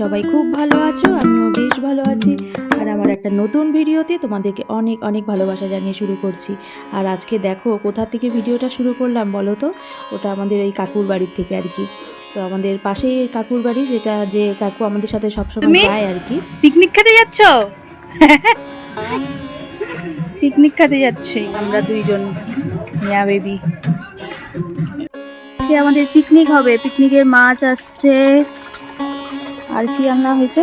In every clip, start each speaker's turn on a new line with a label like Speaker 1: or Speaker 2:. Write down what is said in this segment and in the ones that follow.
Speaker 1: সবাই খুব ভালো আছো আমিও বেশ ভালো আছি। আর আমার একটা নতুন ভিডিওতে তোমাদেরকে অনেক অনেক ভালোবাসা জানিয়ে শুরু করছি। আর আজকে দেখো কোথা থেকে ভিডিওটা শুরু করলাম বলো তো? ওটা আমাদের এই কাকুর বাড়ির থেকে আর কি। তো আমাদের পাশেই কাকুর বাড়ি যেটা যে কাকু আমাদের সাথে সবসময়? যায় আর কি।
Speaker 2: পিকনিক খেতে যাচ্ছ? পিকনিক খেতে যাচ্ছে আমরা দুইজন মিয়া বেবি আজকে আমাদের পিকনিক হবে। পিকনিকের মাছ আসছে। আর কি রান্না হয়েছে.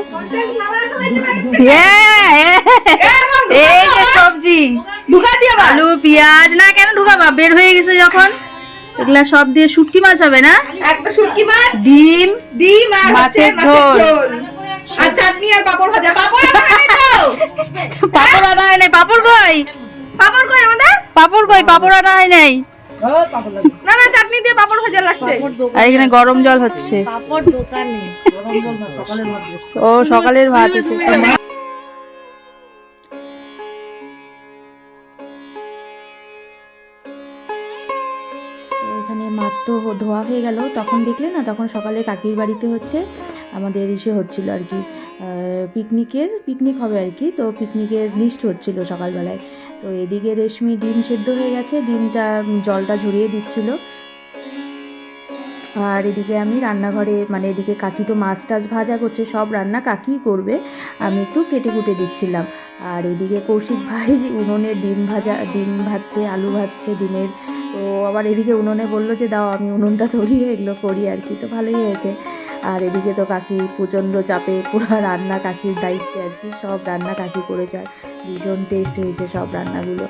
Speaker 2: এই যে সবজি। আলু পেঁয়াজ না কেন ঢুকাবা বের হয়ে গেছে যখন। এগুলা সব দিয়ে শুটকি মাছ হবে না?
Speaker 3: একটা শুটকি মাছ?
Speaker 2: ডিম
Speaker 3: ডিম আর
Speaker 2: মাছের ঝোল।
Speaker 3: আর চাটনি আর পাপড় ভাজা। পাপড়
Speaker 2: পাপড় আনা হয় নাই। পাপড় কই?
Speaker 3: পাপড় কই আমাদের?
Speaker 2: পাপড় কই? পাপড় আনা হয় নাই।
Speaker 3: না না চাটনি দিয়ে পাপড় ভাজা লাস্টে
Speaker 2: আর এখানে গরম জল হচ্ছে। ও সকালের ভাত
Speaker 1: তো এখানে মাছ তো ধোয়া হয়ে গেল। তখন দেখলে না তখন সকালে কাকির বাড়িতে হচ্ছে আমাদের ইসে হচ্ছিল আর কি পিকনিকের পিকনিক হবে আর কি। তো পিকনিকের লিস্ট হচ্ছিল সকালবেলায়। তো এদিকে রেশমি ডিম সেদ্ধ হয়ে গেছে। ডিমটা জলটা ঝরিয়ে দিচ্ছিল। আর এদিকে আমি রান্নাঘরে মানে এদিকে কাকি তো মাছ টাছ ভাজা করছে, সব রান্না কাকিই করবে। আমি একটু কেটে কুটে দিচ্ছিলাম। আর এদিকে কৌশিক ভাই উনুনে ডিম ভাজা, ডিম ভাজছে, আলু ভাজছে ডিমের। তো আবার এদিকে উনুনে বলল যে, দাও, আমি উনুনটা ধরিয়ে এগুলো করি আর কি। তো ভালোই হয়েছে। আর এদিকে তো কাকি প্রচণ্ড চাপে, পুরো রান্না কাকির দায়িত্বে আর কি, সব রান্না কাকি করেছে। আর ভীষণ টেস্ট হয়েছে সব রান্নাগুলো।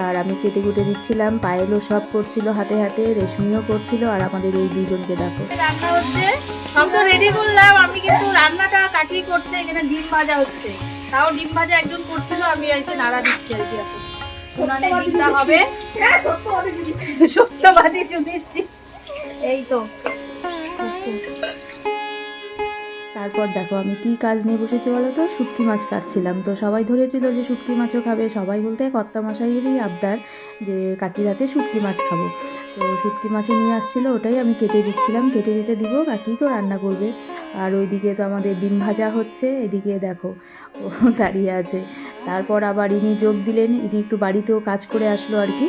Speaker 1: আর আমি কেটে কুটে দিচ্ছিলাম পায়েলও সব করছিল হাতে হাতে রেশমিও করছিল আর আমাদের এই দুজনকে দেখো।
Speaker 2: রান্না হচ্ছে। সব তো রেডি করলাম আমি কিন্তু রান্নাটা কাকি করছে এখানে ডিম ভাজা হচ্ছে। তাও ডিম ভাজা একজন করছিল আমি এসে নাড়া দিচ্ছি আর কি এখন। উনানে ডিমটা হবে। সত্যবাদী চুনিষ্টি এই তো।
Speaker 1: তারপর দেখো আমি কি কাজ নিয়ে বসেছি বলো তো? শুটকি মাছ কাটছিলাম। তো সবাই ধরেছিল যে শুটকি মাছও খাবে। সবাই বলতে কর্তা মশাইয়েরই আবদার যে কাকির হাতে শুটকি মাছ খাব। তো শুটকি মাছও নিয়ে আসছিল ওটাই আমি কেটে দিচ্ছিলাম। কেটে কেটে দিব কাকি তো রান্না করবে। আর ওইদিকে তো আমাদের ডিম ভাজা হচ্ছে। এদিকে দেখো ও দাঁড়িয়ে আছে। তারপর আবার ইনি যোগ দিলেন। ইনি একটু বাড়িতেও কাজ করে আসলো আর কি,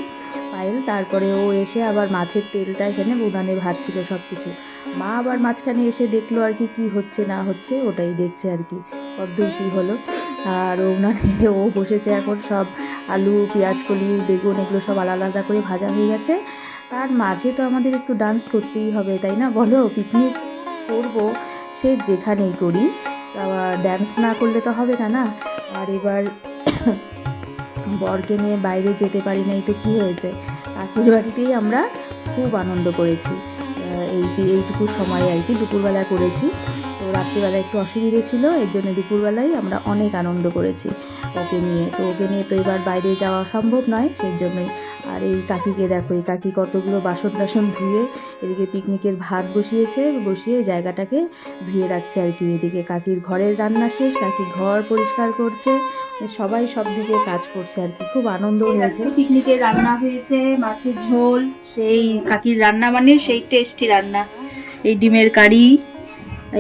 Speaker 1: পায়েল। তারপরে ও এসে আবার মাছের তেলটা এখানে উনানে ভাজছিল সব কিছু মা আবার মাঝখানে এসে দেখল আর কি, কী হচ্ছে না হচ্ছে, ওটাই দেখছে আর কি। কদ্দূর কী হলো? আর ওনারে ও বসেছে এখন সব আলু, পেঁয়াজ, কলি, বেগুন, এগুলো সব আলাদা আলাদা করে ভাজা হয়ে গেছে। তার মাঝে তো আমাদের একটু ডান্স করতেই হবে, তাই না? বলো পিকনিক করব, সে যেখানেই করি। আবার ড্যান্স না করলে তো হবে না না? আর এবার বরকে নিয়ে বাইরে যেতে পারি নাই তো কী হয়েছে? কাকির বাড়িতেই আমরা খুব আনন্দ করেছি। এই এইটুকু সময় আর কি দুপুরবেলা করেছি। তো রাত্রিবেলা একটু অসুবিধে ছিল, এর জন্য দুপুরবেলায় আমরা অনেক আনন্দ করেছি ওকে নিয়ে। তো ওকে নিয়ে তো এবার বাইরে যাওয়া সম্ভব নয়, সেই জন্যই আর এই কাকিকে দেখো এই কাকি কতগুলো বাসন টাসন ধুয়ে এদিকে পিকনিকের ভাত বসিয়েছে বসিয়ে জায়গাটাকে ধুয়ে রাখছে আর কি। এদিকে কাকির ঘরের রান্না শেষ কাকি ঘর পরিষ্কার করছে সবাই সব দিকে কাজ করছে আর কি। খুব আনন্দ হয়েছে।
Speaker 2: পিকনিকের রান্না হয়েছে মাছের ঝোল সেই কাকির রান্না মানে সেই টেস্টি রান্না। এই ডিমের কারি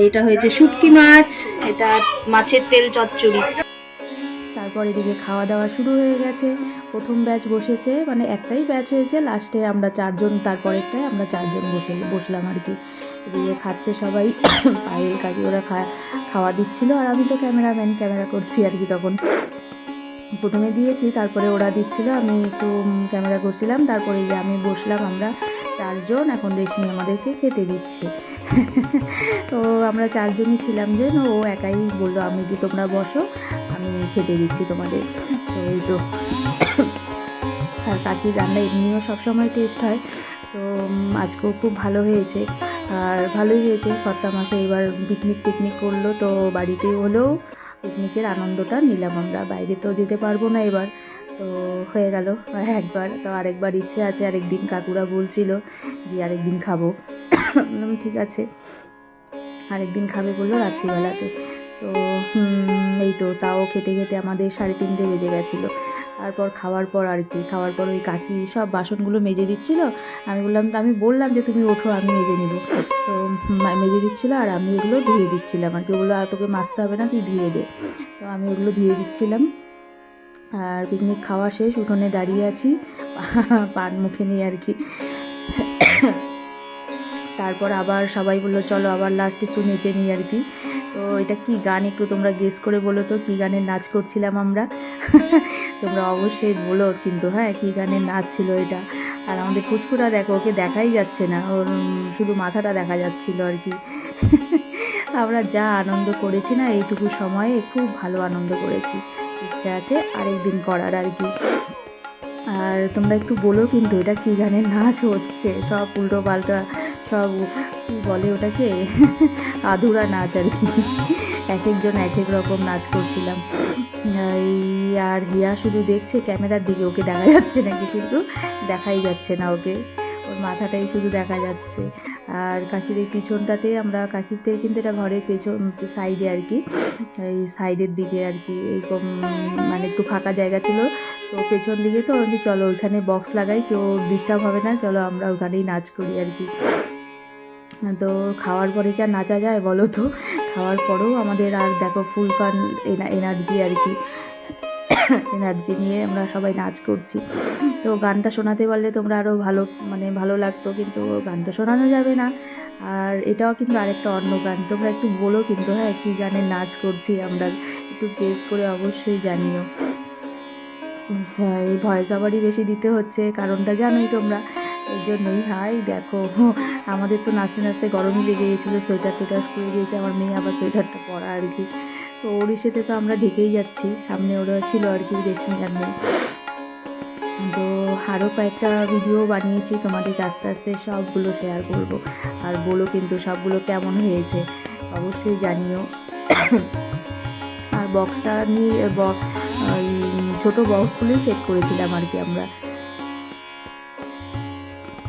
Speaker 2: এটা হয়েছে শুটকি মাছ এটা মাছের তেল চচ্চড়ি।
Speaker 1: তারপর এদিকে খাওয়া দাওয়া শুরু হয়ে গেছে। প্রথম ব্যাচ বসেছে মানে একটাই ব্যাচ হয়েছে লাস্টে আমরা চারজন, তারপরেরটায় আমরা চারজন বসে, বসলাম আর কি। দিয়ে খাচ্ছে সবাই, পায়েল কাকি ওরা খাওয়া দিচ্ছিল আর আমি তো ক্যামেরাম্যান, ক্যামেরা করছি আর কি তখন। প্রথমে দিয়েছি, তারপরে ওরা দিচ্ছিল, আমি একটু ক্যামেরা করছিলাম, তারপরে যে আমি বসলাম, আমরা চারজন, এখন রেশমি আমাদেরকে খেতে দিচ্ছে। তো আমরা চারজনই ছিলাম যে ও একাই বলল, আমি কি তোমরা বসো, আমি খেতে দিচ্ছি তোমাদের। তো এই তো। আর কাকির রান্না এমনিও সবসময় টেস্ট হয়। তো আজকেও খুব ভালো হয়েছে। আর ভালোই হয়েছে, কর্তা মাসে এবার পিকনিক টিকনিক করল, তো বাড়িতেই হলেও পিকনিকের আনন্দটা নিলাম আমরা। বাইরে তো যেতে পারব না এবার, তো হয়ে গেল একবার। তো আরেকবার ইচ্ছে আছে, আরেকদিন কাকুরা বলছিল যে আরেকদিন খাব। ঠিক আছে। আরেকদিন খাবে বলল রাত্রিবেলাতে। তো এই তো, তাও খেতে খেতে আমাদের সাড়ে তিনটে বেজে গেছিল। তারপর খাওয়ার পর আর কি, খাওয়ার পর ওই কাকি সব বাসনগুলো মেজে দিচ্ছিল। আমি বললাম তো আমি বললাম যে তুমি ওঠো, আমি মেজে নিব। তো মেজে দিচ্ছিল আর আমি এগুলো ধুয়ে দিচ্ছিলাম। আর কি ওগুলো তোকে মাজতে হবে না, তুই ধুয়ে দে। তো আমি ওগুলো ধুয়ে দিচ্ছিলাম। আর পিকনিক খাওয়া শেষ, উঠোনে দাঁড়িয়ে আছি, পান মুখে নিয়ে আর কি। তারপর আবার সবাই বলল, চলো আবার লাস্ট একটু নেচে নিই আর কি। তো এটা কি গান? একটু তোমরা গেস করে বলো তো কী গানের নাচ করছিলাম আমরা? তোমরা অবশ্যই বলো কিন্তু হ্যাঁ কী গানের নাচ ছিল এটা? আর আমাদের পুচকুটা দেখো ওকে দেখাই যাচ্ছে না ওর শুধু মাথাটা দেখা যাচ্ছিল আর কি। আমরা যা আনন্দ করেছি না এইটুকু সময়ে খুব ভালো আনন্দ করেছি। ইচ্ছা আছে আরেকদিন করার আর কি। আর তোমরা একটু বলো কিন্তু এটা কী গানের নাচ হচ্ছে? সব উল্টো পাল্টা সব কী বলে ওটাকে? আধুরা নাচ আর কি। এক একজন এক এক রকম নাচ করছিলাম। এই আর হিয়া শুধু দেখছে ক্যামেরার দিকে, ওকে দেখা যাচ্ছে নাকি কিন্তু দেখাই যাচ্ছে না ওকে। ওর মাথাটাই শুধু দেখা যাচ্ছে। আর কাকিদের পিছনটাতে আমরা কাকিদের কিন্তু এটা ঘরের পেছন, সাইডে আর কি, এই সাইডের দিকে আর কি, এরকম মানে একটু ফাঁকা জায়গা ছিল। তো পেছন দিকে তো চলো ওইখানে বক্স লাগাই, কেউ ডিস্টার্ব হবে না, চলো আমরা ওখানেই নাচ করি আর কি। তো খাওয়ার পরে কি আর নাচা যায় বলো তো? খাওয়ার পরেও আমাদের আর দেখো ফুল ফান এনার্জি আর কি। এনার্জি নিয়ে আমরা সবাই নাচ করছি। তো গানটা শোনাতে পারলে তোমরা আরও ভালো মানে ভালো লাগতো কিন্তু গান তো শোনানো যাবে না। আর এটাও কিন্তু আরেকটা অন্য গান। তোমরা একটু বলো কিন্তু হ্যাঁ কী গানের নাচ করছি আমরা? একটু গেস করে অবশ্যই জানিও। হ্যাঁ এই ভয়েস আবারই বেশি দিতে হচ্ছে, কারণটা জানোই তোমরা। এর জন্যই ভাই দেখো, আমাদের তো নাচতে নাচতে গরমই লেগে গিয়েছিল সোয়েটার টোয়েটার খুলে দিয়েছে আমার মেয়ে আবার সোয়েটারটা পরা আর কি। তো ওর সাথে তো আমরা ঢেকেই যাচ্ছি, সামনে ওরা ছিল আর কি রেশমি গান তো আরও কয়েকটা ভিডিও বানিয়েছি, তোমাদেরকে আস্তে আস্তে সবগুলো শেয়ার করব। আর বলো কিন্তু সবগুলো কেমন হয়েছে, অবশ্যই জানিও। আর বক্সটা নিয়ে ছোটো বক্সগুলোই সেট করেছিলাম আর কি আমরা।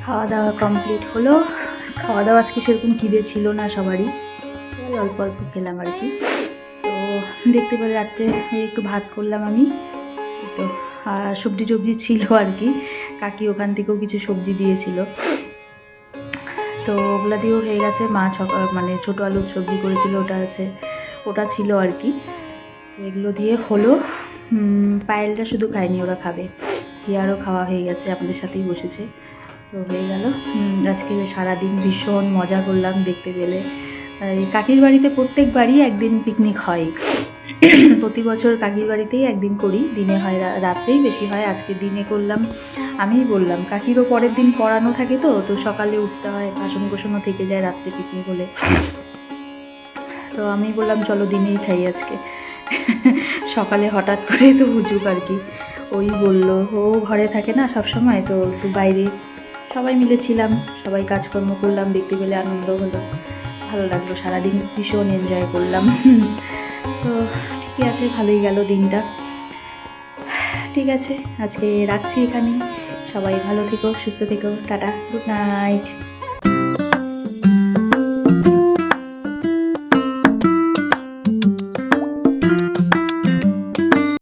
Speaker 1: খাওয়া দাওয়া কমপ্লিট হলো। খাওয়া দাওয়া আজকে সেরকম খিদে ছিল না সবারই। অল্প অল্প খেলাম আর কি। তো দেখতে পারি রাত্রে একটু ভাত করলাম আমি। তো, আর সবজি টবজি ছিল আর কি। কাকি ওখান থেকেও কিছু সবজি দিয়েছিল। তো ওগুলা দিয়েও হয়ে গেছে। মাছ মানে ছোটো আলুর সবজি করেছিল, ওটা আছে, ওটা ছিল আর কি। এগুলো দিয়ে হলো। পায়েলটা শুধু খায়নি, ওরা খাবে। হিয়ারও খাওয়া হয়ে গেছে, আমাদের সাথেই বসেছে। তো হয়ে গেল। আজকে সারাদিন ভীষণ মজা করলাম দেখতে গেলে কাকির বাড়িতে প্রত্যেকবারই একদিন পিকনিক হয়। প্রতি বছর কাকির বাড়িতেই একদিন করি, দিনে হয় রাত্রেই বেশি হয়, আজকে দিনে করলাম। আমিই বললাম, কাকিরও পরের দিন পড়ানো থাকে তো তো সকালে উঠতে হয় বাসন কোসনও থেকে যায় রাত্রে পিকনিক হলে। তো আমি বললাম, চলো দিনেই খাই আজকে। সকালে হঠাৎ করে তো বুঝুক আর কি। ওই বলল, ও ঘরে থাকে না সব সময় তো একটু বাইরে সবাই মিলেছিলাম, সবাই কাজকর্ম করলাম, দেখতে পেলে আনন্দ হলো। ভালো লাগল, সারাদিন ভীষণ এনজয় করলাম। তো ঠিকই আছে, ভালোই গেল দিনটা। ঠিক আছে, আজকে রাখছি এখানে সবাই ভালো থেকো, সুস্থ থেকো, টাটা গুড নাইট